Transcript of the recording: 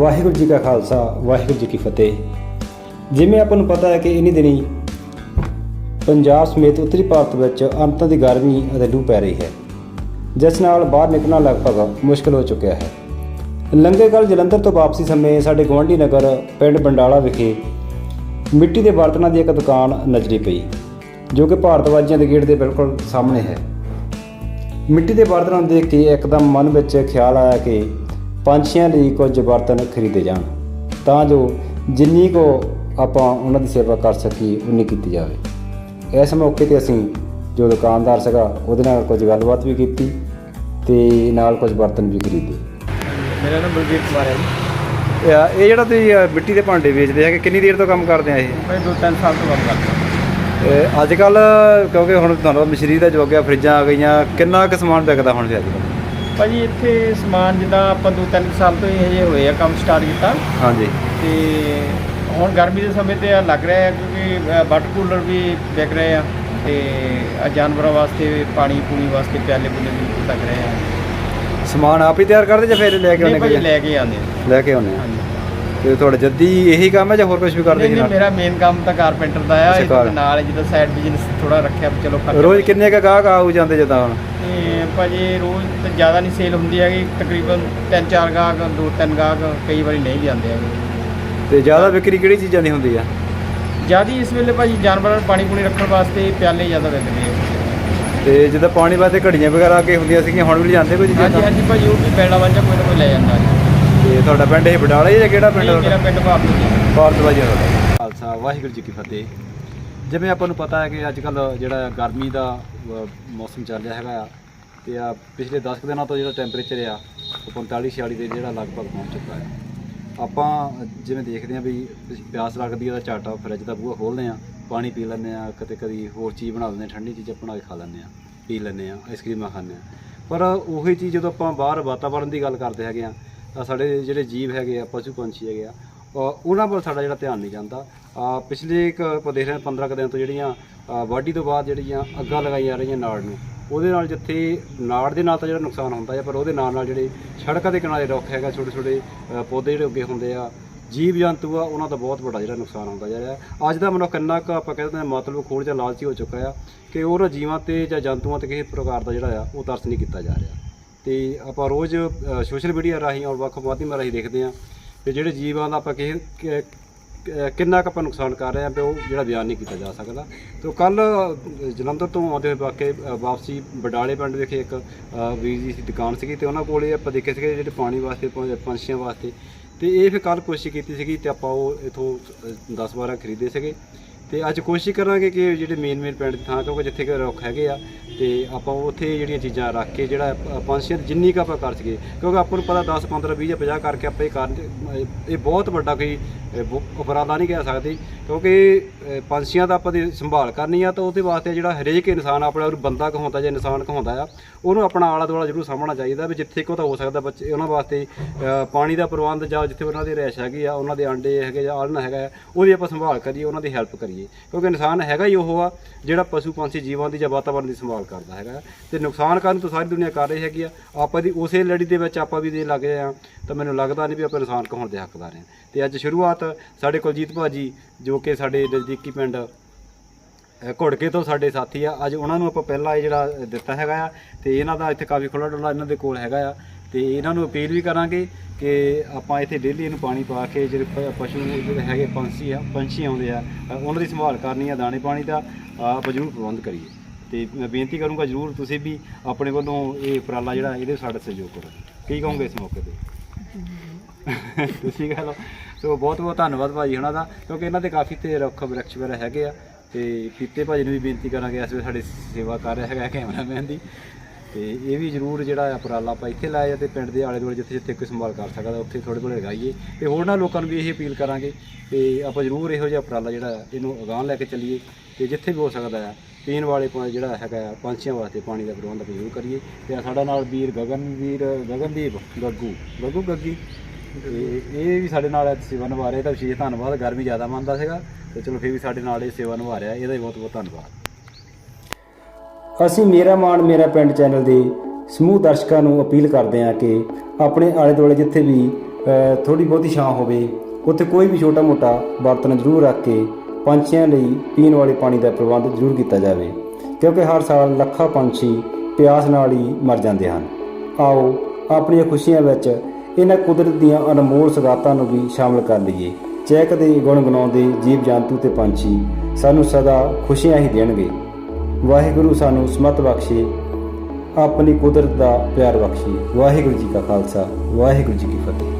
ਵਾਹਿਗੁਰੂ ਜੀ ਕਾ ਖਾਲਸਾ, ਵਾਹਿਗੁਰੂ ਜੀ ਕੀ ਫਤਿਹ। ਜਿਵੇਂ ਆਪਾਂ ਨੂੰ ਪਤਾ ਹੈ ਕਿ ਇਨੀ ਦਿਨੀ ਪੰਜਾਬ ਸਮੇਤ ਉੱਤਰੀ ਭਾਰਤ ਵਿੱਚ ਅੰਤਾਂ ਦੀ ਗਰਮੀ ਅਤੇ ਲੂ ਪੈ ਰਹੀ ਹੈ, ਜਿਸ ਨਾਲ ਬਾਹਰ ਨਿਕਲਣਾ ਲਗਭਗ ਮੁਸ਼ਕਲ ਹੋ ਚੁੱਕਿਆ ਹੈ। ਲੰਘੇ ਕੱਲ ਜਲੰਧਰ ਤੋਂ ਵਾਪਸੀ ਸਮੇਂ ਸਾਡੇ ਗੁਆਂਢੀ ਨਗਰ ਪਿੰਡ ਬੰਡਾਲਾ ਵਿਖੇ ਮਿੱਟੀ ਦੇ ਬਰਤਨਾਂ ਦੀ ਇੱਕ ਦੁਕਾਨ ਨਜ਼ਰੀ ਪਈ, ਜੋ ਕਿ ਭਾਰਤਵਾਜੀਆਂ ਦੇ ਗੇਟ ਦੇ ਬਿਲਕੁਲ ਸਾਹਮਣੇ ਹੈ। ਮਿੱਟੀ ਦੇ ਬਰਤਨਾਂ ਨੂੰ ਦੇਖ ਕੇ ਇੱਕਦਮ ਮਨ ਵਿੱਚ ਖਿਆਲ ਆਇਆ ਕਿ ਪੰਛੀਆਂ ਲਈ ਕੁਝ ਬਰਤਨ ਖਰੀਦੇ ਜਾਣ ਤਾਂ ਜੋ ਜਿੰਨੀ ਕੋ ਆਪਾਂ ਉਹਨਾਂ ਦੀ ਸੇਵਾ ਕਰ ਸਕੀਏ ਉਨੀ ਕੀਤੀ ਜਾਵੇ। ਇਸ ਮੌਕੇ ਤੇ ਅਸੀਂ ਜੋ ਦੁਕਾਨਦਾਰ ਸੀਗਾ ਉਹਦੇ ਨਾਲ ਕੁਝ ਗੱਲਬਾਤ ਵੀ ਕੀਤੀ ਤੇ ਨਾਲ ਕੁਝ ਬਰਤਨ ਵੀ ਖਰੀਦੇ। ਮੇਰਾ ਨਾਮ ਬਲਵੀਰ ਕੁਮਾਰ ਹੈ ਜੀ। ਇਹ ਜਿਹੜਾ ਤੁਸੀਂ ਮਿੱਟੀ ਦੇ ਭਾਂਡੇ ਵੇਚਦੇ ਹੈਗੇ ਕਿੰਨੀ ਦੇਰ ਤੋਂ ਕੰਮ ਕਰਦੇ ਆ ਇਹ? ਮੈਂ ਦੋ ਤਿੰਨ ਸਾਲ ਤੋਂ ਕੰਮ ਕਰਦਾ। ਅੱਜ ਕੱਲ ਕਿਉਂਕਿ ਹੁਣ ਤੁਹਾਨੂੰ ਮਸ਼ੀਨਰੀ ਦਾ ਯੁੱਗ ਆ ਫਰਿੱਜਾਂ ਆ ਗਈਆਂ ਕਿੰਨਾ ਕੁ ਸਮਾਨ ਵਿਕਦਾ ਹੁਣ ਅੱਜ ਕੱਲ੍ਹ? ਭਾਜੀ ਇੱਥੇ ਸਮਾਨ ਜਿੱਦਾਂ ਆਪਾਂ ਦੋ ਤਿੰਨ ਸਾਲ ਤੋਂ ਹੀ ਹਜੇ ਹੋਏ ਆ ਕੰਮ ਸਟਾਰਟ ਕੀਤਾ। ਹਾਂਜੀ। ਤੇ ਹੁਣ ਗਰਮੀ ਦੇ ਸਮੇਂ ਤੇ ਆ ਲੱਗ ਰਿਹਾ ਹੈ ਕਿਉਂਕਿ ਵਾਟਰ ਕੂਲਰ ਵੀ ਵਿਕ ਰਹੇ ਆ ਤੇ ਆਹ ਜਾਨਵਰਾਂ ਵਾਸਤੇ ਪਾਣੀ ਪੂਣੀ ਵਾਸਤੇ ਪਿਆਲੇ ਪੁਲੇ ਵੀ ਲੱਗ ਰਹੇ ਆ। ਸਮਾਨ ਆਪ ਹੀ ਤਿਆਰ ਕਰਦੇ ਜਾਂ ਫਿਰ ਲੈ ਕੇ ਨਹੀਂ ਆਉਂਦੇ ਭਾਜੀ ਕੋਈ? ਲੈ ਕੇ ਆਉਂਦੇ ਆ। ਲੈ ਕੇ ਆਉਂਦੇ ਆ। ਹਾਂਜੀ। ਤੇ ਤੁਹਾਡਾ ਜੱਦੀ ਇਹੀ ਕੰਮ ਹੈ ਜਾਂ ਹੋਰ ਕੁਝ ਵੀ ਕਰਦੇ ਨਹੀਂ ਜੀ ਨਹੀਂ ਨਾਲ? ਮੇਰਾ ਮੇਨ ਕੰਮ ਤਾਂ ਕਾਰਪੈਂਟਰ ਦਾ ਆ ਅੱਛਾ, ਇਹਦੇ ਕਾਰ- ਨਾਲ ਜਿੱਦਾਂ ਸਾਈਡ ਬਿਜ਼ਨਸ ਥੋੜਾ ਰੱਖਿਆ ਵੀ ਚਲੋ ਖਰਚਾ ਰੋਜ਼ ਕਿੰਨੇ ਕ ਗਾਹਕ ਆਉ ਜਾਂਦੇ ਜਦਾਂ ਹੁਣ? ਭਾਜੀ ਰੋਜ਼ ਤਾਂ ਜ਼ਿਆਦਾ ਨਹੀਂ ਸੇਲ ਹੁੰਦੀ ਹੈਗੀ ਤਕਰੀਬਨ ਤਿੰਨ ਚਾਰ ਗਾਹਕ ਦੋ ਤਿੰਨ ਗਾਹਕ ਕਈ ਵਾਰੀ ਨਹੀਂ ਆਉਂਦੇ ਹੈਗੇ। ਤੇ ਜ਼ਿਆਦਾ ਵਿਕਰੀ ਕਿਹੜੀ ਚੀਜ਼ਾਂ ਦੀ ਹੁੰਦੀ ਆ? ਜ਼ਿਆਦਾ ਇਸ ਵੇਲੇ ਭਾਜੀ ਜਾਨਵਰਾਂ ਨੂੰ ਪਾਣੀ ਪੂਣੀ ਰੱਖਣ ਵਾਸਤੇ ਪਿਆਲੇ ਜ਼ਿਆਦਾ ਵਿਕਦੇ ਆ ਤੇ ਜਿੱਦਾਂ ਪਾਣੀ ਵਾਸਤੇ ਘੜੀਆਂ ਵਗੈਰਾ ਕੇ ਹੁੰਦੀਆਂ ਸੀਗੀਆਂ ਹੁਣ ਵੀ ਜਾਂਦੇ ਕੋਈ ਚੀਜ਼ਾਂ ਹਾਂਜੀ ਹਾਂਜੀ ਭਾਜੀ ਉਹ ਵੀ ਬੈੜਾ ਵਾਂਝਾ ਕੋਈ ਨਾ ਕੋਈ ਲੈ ਜਾਂਦਾ। ਜੀ ਤੇ ਤੁਹਾਡਾ ਪਿੰਡ ਇਹ ਬਡਾਲਾ ਜਾਂ ਕਿਹੜਾ ਪਿੰਡ ਇਹ ਮੇਰਾ ਪਿੰਡ ਭਾਰਤ ਜੀ। ਭਾਰਤਵਾਜੀ ਦਾ। ਖਾਲਸਾ ਵਾਹਿਗੁਰੂ ਜੀ ਕੀ ਫਤਿਹ। ਜਿਵੇਂ ਆਪਾਂ ਨੂੰ ਪਤਾ ਹੈ ਕਿ ਅੱਜ ਕੱਲ ਜਿਹੜਾ ਗਰਮੀ ਦਾ ਮੌਸਮ ਚੱਲ ਰਿਹਾ ਹੈਗਾ ਆ ਤੇ ਆ ਪਿਛਲੇ 10 ਕੁ ਦਿਨਾਂ ਤੋਂ ਜਿਹੜਾ ਟੈਂਪਰੇਚਰ ਆ, ਉਹ 45 46 ਦੇ ਜਿਹੜਾ ਲਗਭਗ ਪਹੁੰਚ ਚੁੱਕਾ ਹੈ। ਆਪਾਂ ਜਿਵੇਂ ਦੇਖਦੇ ਹਾਂ ਵੀ ਪਿਆਸ ਲੱਗਦੀ ਹੈ ਤਾਂ ਝਾਟਾ ਫਰਿੱਜ ਦਾ ਬੂਹਾ ਖੋਲ੍ਹਦੇ ਆ ਪਾਣੀ ਪੀ ਲੈਂਦੇ ਆ ਕਦੇ ਕਦੀ ਹੋਰ ਚੀਜ਼ ਬਣਾ ਲੈਂਦੇ ਹਾਂ, ਠੰਡੀ ਚੀਜ਼ਾਂ ਬਣਾ ਕੇ ਖਾ ਲੈਂਦੇ ਆ ਪੀ ਲੈਂਦੇ ਆ ਆਈਸਕ੍ਰੀਮਾਂ ਖਾਂਦੇ ਆ ਪਰ ਉਹੀ ਚੀਜ਼ ਜਦੋਂ ਆਪਾਂ ਬਾਹਰ ਵਾਤਾਵਰਣ ਦੀ ਗੱਲ ਕਰਦੇ ਹੈਗੇ ਆ ਤਾਂ ਸਾਡੇ ਜਿਹੜੇ ਜੀਵ ਹੈਗੇ ਆ, ਪਸ਼ੂ ਪੰਛੀ ਹੈਗੇ ਆ ਉਹਨਾਂ ਵੱਲ ਸਾਡਾ ਜਿਹੜਾ ਧਿਆਨ ਨਹੀਂ ਜਾਂਦਾ। ਪਿਛਲੇ ਇੱਕ ਆਪਾਂ ਦੇਖ ਰਹੇ 15 ਕੁ ਦਿਨ ਤੋਂ ਜਿਹੜੀਆਂ ਵਾਢੀ ਤੋਂ ਬਾਅਦ ਜਿਹੜੀਆਂ ਅੱਗਾਂ ਲਗਾਈਆਂ ਰਹੀਆਂ ਨਾੜ ਨੂੰ ਉਹਦੇ ਨਾਲ ਜਿੱਥੇ ਨਾੜ ਦੇ ਨਾਲ ਤਾਂ ਜਿਹੜਾ ਨੁਕਸਾਨ ਹੁੰਦਾ ਹੈ ਪਰ ਉਹਦੇ ਨਾਲ ਨਾਲ ਜਿਹੜੇ ਸੜਕਾਂ ਦੇ ਕਿਨਾਰੇ ਰੁੱਖ ਹੈਗਾ ਛੋਟੇ ਛੋਟੇ ਪੌਦੇ ਜਿਹੜੇ ਉੱਗੇ ਹੁੰਦੇ ਆ ਜੀਵ ਜੰਤੂ ਆ, ਉਹਨਾਂ ਦਾ ਬਹੁਤ ਵੱਡਾ ਜਿਹੜਾ ਨੁਕਸਾਨ ਹੁੰਦਾ ਜਾ ਰਿਹਾ ਅੱਜ ਦਾ ਮਨੁੱਖ ਇੰਨਾ ਕੁ ਆਪਾਂ ਕਹਿੰਦੇ ਹਾਂ ਮਤਲਬ ਖੋੜ ਜਾਂ ਲਾਲਚੀ ਹੋ ਚੁੱਕਾ ਆ ਕਿ ਉਹਨਾਂ ਜੀਵਾਂ ਤੇ ਜਾਂ ਜੰਤੂਆਂ ਤੇ ਕਿਸੇ ਪ੍ਰਕਾਰ ਦਾ ਜਿਹੜਾ ਆ, ਉਹ ਤਰਸ ਨਹੀਂ ਕੀਤਾ ਜਾ ਰਿਹਾ। ਤੇ ਆਪਾਂ ਰੋਜ਼ ਸੋਸ਼ਲ ਮੀਡੀਆ ਰਾਹੀਂ ਔਰ ਵੱਖ ਮਾਧਿਅਮਾਂ ਰਾਹੀਂ ਦੇਖਦੇ ਹਾਂ ਕਿ ਜਿਹੜੇ ਜੀਵਾਂ ਦਾ ਆਪਾਂ ਕਿਸੇ ਕਿੰਨਾ ਕੁ ਆਪਾਂ ਨੁਕਸਾਨ ਕਰ ਰਹੇ ਹਾਂ ਵੀ ਉਹ ਜਿਹੜਾ ਬਿਆਨ ਨਹੀਂ ਕੀਤਾ ਜਾ ਸਕਦਾ। ਤੇ ਕੱਲ ਜਲੰਧਰ ਤੋਂ ਆਉਂਦੇ ਹੋਏ ਵਾਕੇ ਵਾਪਸੀ ਬਡਾਲੇ ਪਿੰਡ ਵਿਖੇ ਇੱਕ ਅ, ਵੀਰ ਜੀ ਦੀ ਦੁਕਾਨ ਸੀਗੀ ਤੇ ਉਹਨਾਂ ਕੋਲੇ ਆਪਾਂ ਦੇਖੇ ਸੀਗੇ ਜਿਹੜੇ ਪਾਣੀ ਵਾਸਤੇ ਪੰਛੀਆਂ ਵਾਸਤੇ। ਤੇ ਇਹ ਫਿਰ ਕੱਲ ਕੋਸ਼ਿਸ਼ ਕੀਤੀ ਸੀਗੀ ਤੇ ਆਪਾਂ ਉਹ ਇਥੋਂ 10 12 ਖਰੀਦੇ ਸੀਗੇ। ਤੇ ਅੱਜ ਕੋਸ਼ਿਸ਼ ਕਰਾਂਗੇ ਕਿ ਜਿਹੜੇ ਮੇਨ ਮੇਨ ਪਿੰਡ ਥਾਂ ਕਿਉਂਕਿ ਜਿੱਥੇ ਕਿ ਰੁੱਖ ਹੈਗੇ ਆ ਤੇ ਆਪਾਂ ਉੱਥੇ ਜਿਹੜੀਆਂ ਚੀਜ਼ਾਂ ਰੱਖ ਕੇ ਜਿਹੜਾ ਪੰਛੀਆਂ ਦੀ ਜਿੰਨੀ ਕੁ ਆਪਾਂ ਕਰ ਸਕੀਏ। ਕਿਉਂਕਿ ਆਪਾਂ ਨੂੰ ਪਤਾ 10 15 20 ਜਾਂ 50 ਕਰਕੇ ਆਪਾਂ ਇਹ ਕਰ ਇਹ ਬਹੁਤ ਵੱਡਾ ਕੋਈ ਉਪਰਾਲਾ ਨਹੀਂ ਕਹਿ ਸਕਦੇ। ਕਿਉਂਕਿ ਪੰਛੀਆਂ ਦਾ ਆਪਾਂ ਦੀ ਸੰਭਾਲ ਕਰਨੀ ਆ ਤਾਂ ਉਹਦੇ ਵਾਸਤੇ ਜਿਹੜਾ ਹਰੇਕ ਇਨਸਾਨ ਆਪਣਾ ਆਪ ਬੰਦਾ ਕਹਾਉਂਦਾ ਜਾਂ ਇਨਸਾਨ ਕਹਾਉਂਦਾ ਆ ਉਹਨੂੰ ਆਪਣਾ ਆਲਾ ਦੁਆਲਾ ਜ਼ਰੂਰ ਸਾਂਭਣਾ ਚਾਹੀਦਾ ਵੀ ਜਿੱਥੇ ਕੋ ਤਾਂ ਹੋ ਸਕਦਾ ਬੱਚੇ ਉਹਨਾਂ ਵਾਸਤੇ ਪਾਣੀ ਦਾ ਪ੍ਰਬੰਧ ਜਾਂ ਜਿੱਥੇ ਉਹਨਾਂ ਦੀ ਰਹਿਸ਼ ਹੈਗੀ ਆ ਉਹਨਾਂ ਦੇ ਆਂਡੇ ਹੈਗੇ ਜਾਂ ਆਲਣਾ ਹੈਗਾ ਆ, ਉਹਦੀ ਆਪਾਂ ਸੰਭਾਲ ਕਰੀਏ ਉਹਨਾਂ ਦੀ ਹੈਲਪ ਕਰੀਏ। ਕਿਉਂਕਿ ਇਨਸਾਨ ਹੈਗਾ ਹੀ ਉਹ ਆ ਜਿਹੜਾ ਪਸ਼ੂ ਪੰਛੀ ਜੀਵਾਂ ਦੀ ਜਾਂ ਵਾਤਾਵਰਣ ਦੀ ਸੰਭਾਲ ਕਰਦਾ ਹੈਗਾ। ਤੇ ਨੁਕਸਾਨ ਕਰਨ ਤੋਂ ਸਾਰੀ ਦੁਨੀਆ ਕਰ ਰਹੀ ਹੈਗੀ ਆ। ਆਪਾਂ ਦੀ ਉਸੇ ਲੜੀ ਦੇ ਵਿੱਚ ਆਪਾਂ ਵੀ ਦੇ ਲੱਗ ਰਹੇ ਆ ਤਾਂ ਮੈਨੂੰ ਲੱਗਦਾ ਨਹੀਂ ਵੀ ਆਪਾਂ ਇਨਸਾਨ ਕਹਾਉਣ ਦੇ ਹੱਕਦਾਰ ਹਾਂ। ਤੇ ਅੱਜ ਸ਼ੁਰੂਆਤ ਸਾਡੇ ਕੁਲਜੀਤ ਭਾਜੀ ਜੋ ਕਿ ਸਾਡੇ ਨਜ਼ਦੀਕੀ ਪਿੰਡ ਅ, ਘੁੜਕੇ ਤੋਂ ਸਾਡੇ ਸਾਥੀ ਆ। ਅੱਜ ਉਹਨਾਂ ਨੂੰ ਆਪਾਂ ਪਹਿਲਾਂ ਇਹ ਜਿਹੜਾ ਦਿੱਤਾ ਹੈਗਾ ਆ ਤੇ ਇਹਨਾਂ ਦਾ ਇੱਥੇ ਕਾਫੀ ਖੁੱਲਾ ਡੁੱਲਾ ਇਹਨਾਂ ਦੇ ਕੋਲ ਹੈਗਾ ਆ। ਤੇ ਇਹਨਾਂ ਨੂੰ ਅਪੀਲ ਵੀ ਕਰਾਂਗੇ ਕਿ ਆਪਾਂ ਇੱਥੇ ਡੇਲੀ ਇਹਨੂੰ ਪਾਣੀ ਪਾ ਕੇ ਜਿਹੜੇ ਪ- ਪਸ਼ੂ ਜਿਹੜੇ ਹੈਗੇ ਪੰਛੀ ਆ ਪੰਛੀ ਆਉਂਦੇ ਆ ਅ, ਉਹਨਾਂ ਦੀ ਸੰਭਾਲ ਕਰਨੀ ਆ ਦਾਣੇ ਪਾਣੀ ਦਾ ਅ, ਆਪਾਂ ਜ਼ਰੂਰ ਪ੍ਰਬੰਧ ਕਰੀਏ। ਤੇ ਮੈਂ ਬੇਨਤੀ ਕਰੂੰਗਾ ਜ਼ਰੂਰ ਤੁਸੀਂ ਵੀ ਆਪਣੇ ਵੱਲੋਂ ਇਹ ਉਪਰਾਲਾ ਜਿਹੜਾ ਇਹਦੇ ਸਾਡਾ ਸਹਿਯੋਗ ਕਰੋ। ਕੀ ਕਹੋਗੇ ਇਸ ਮੌਕੇ ਤੇ? ਤੁਸੀਂ ਕਹ ਲਓ। ਸੋ ਬਹੁਤ ਬਹੁਤ ਧੰਨਵਾਦ ਭਾਜੀ ਉਹਨਾਂ ਦਾ ਕਿਉਂਕਿ ਇਹਨਾਂ ਦੇ ਕਾਫੀ ਤੇ ਰੁੱਖ ਬ੍ਰਿਕਸ਼ ਵਗੈਰਾ ਹੈਗੇ ਆ ਤੇ ਪੀਤੇ ਭਾਜੀ ਨੂੰ ਵੀ ਬੇਨਤੀ ਕਰਾਂਗੇ ਇਸ ਵੇਲੇ ਸਾਡੀ ਸੇਵਾ ਕਰ ਰਿਹਾ ਹੈਗਾ ਕੈਮਰਾਮੈਨ ਦੀ। ਤੇ ਇਹ ਵੀ ਜ਼ਰੂਰ ਜਿਹੜਾ ਉਪਰਾਲਾ ਆਪਾਂ ਇੱਥੇ ਲਾਇਆ ਤੇ ਪਿੰਡ ਦੇ ਆਲੇ ਦੁਆਲੇ ਜਿੱਥੇ ਜਿੱਥੇ ਕੋਈ ਸੰਭਾਲ ਕਰ ਸਕਦਾ, ਉੱਥੇ ਥੋੜੇ ਥੋੜੇ ਲਗਾਈਏ ਤੇ ਹੋਰਨਾਂ ਲੋਕਾਂ ਨੂੰ ਵੀ ਇਹ ਅਪੀਲ ਕਰਾਂਗੇ ਤੇ ਆਪਾਂ ਜ਼ਰੂਰ ਇਹੋ ਜਿਹਾ ਉਪਰਾਲਾ ਜਿਹੜਾ ਇਹਨੂੰ ਅਗਾਂਹ ਲੈ ਕੇ ਚੱਲੀਏ ਤੇ ਜਿੱਥੇ ਵੀ ਹੋ ਸਕਦਾ ਆ, ਪੀਣ ਵਾਲੇ ਪਾਣੀ ਜਿਹੜਾ ਹੈਗਾ ਪੰਛੀਆਂ ਵਾਸਤੇ ਪਾਣੀ ਦਾ ਪ੍ਰਬੰਧ ਆਪਾਂ ਜ਼ਰੂਰ ਕਰੀਏ। ਤੇ ਸਾਡਾ ਨਾਲ ਵੀਰ ਗਗਨ, ਵੀਰ ਗਗਨਦੀਪ ਗੱਗੂ ਗੱਗੂ ਗੱਗੀ। ਤੇ ਇਹ ਵੀ ਸਾਡੇ ਨਾਲ ਸੇਵਾ ਨਿਭਾ ਰਿਹਾ, ਤਾਂ ਵਿਸ਼ੇਸ਼ ਧੰਨਵਾਦ, ਗਰਮੀ ਜ਼ਿਆਦਾ ਮੰਨਦਾ ਸੀਗਾ। ਤੇ ਚਲੋ ਫਿਰ ਵੀ ਸਾਡੇ ਨਾਲ ਇਹ ਸੇਵਾ ਨਿਭਾ ਰਿਹਾ, ਇਹਦਾ ਵੀ ਬਹੁਤ ਬਹੁਤ ਧੰਨਵਾਦ। ਅਸੀਂ ਮੇਰਾ ਮਾਣ ਮੇਰਾ ਪਿੰਡ ਚੈਨਲ ਦੇ ਸਮੂਹ ਦਰਸ਼ਕਾਂ ਨੂੰ ਅਪੀਲ ਕਰਦੇ ਹਾਂ ਕਿ ਆਪਣੇ ਆਲੇ ਦੁਆਲੇ ਜਿੱਥੇ ਵੀ ਥੋੜੀ ਬਹੁਤੀ ਛਾਂ ਹੋਵੇ, ਉੱਥੇ ਕੋਈ ਵੀ ਛੋਟਾ ਮੋਟਾ ਬਰਤਨ ਜ਼ਰੂਰ ਰੱਖ ਕੇ ਪੰਛੀਆਂ ਲਈ ਪੀਣ ਵਾਲੇ ਪਾਣੀ ਦਾ ਪ੍ਰਬੰਧ ਜ਼ਰੂਰ ਕੀਤਾ ਜਾਵੇ, ਕਿਉਂਕਿ ਹਰ ਸਾਲ ਲੱਖਾਂ ਪੰਛੀ ਪਿਆਸ ਨਾਲ ਹੀ ਮਰ ਜਾਂਦੇ ਹਨ। ਆਓ, ਆਪਣੀਆਂ ਖੁਸ਼ੀਆਂ ਵਿੱਚ ਇਹਨਾਂ ਕੁਦਰਤ ਦੀਆਂ ਅਨਮੋਲ ਸਗਾਤਾਂ ਨੂੰ ਵੀ ਸ਼ਾਮਲ ਕਰ ਲਈਏ। ਚੈਕ ਦੇ ਗੁਣ ਗੁਣਗੁਣਾਉਂਦੇ ਜੀਵ ਜੰਤੂ ਤੇ ਪੰਛੀ ਸਾਨੂੰ ਸਦਾ ਖੁਸ਼ੀਆਂ ਹੀ ਦੇਣਗੇ। ਵਾਹਿਗੁਰੂ ਸਾਨੂੰ ਸਮਤ ਬਖਸ਼ੇ, ਆਪਣੀ ਕੁਦਰਤ ਦਾ ਪਿਆਰ ਬਖਸ਼ੇ। ਵਾਹਿਗੁਰੂ ਜੀ ਕਾ ਖਾਲਸਾ, ਵਾਹਿਗੁਰੂ ਜੀ ਕੀ ਫਤਿਹ।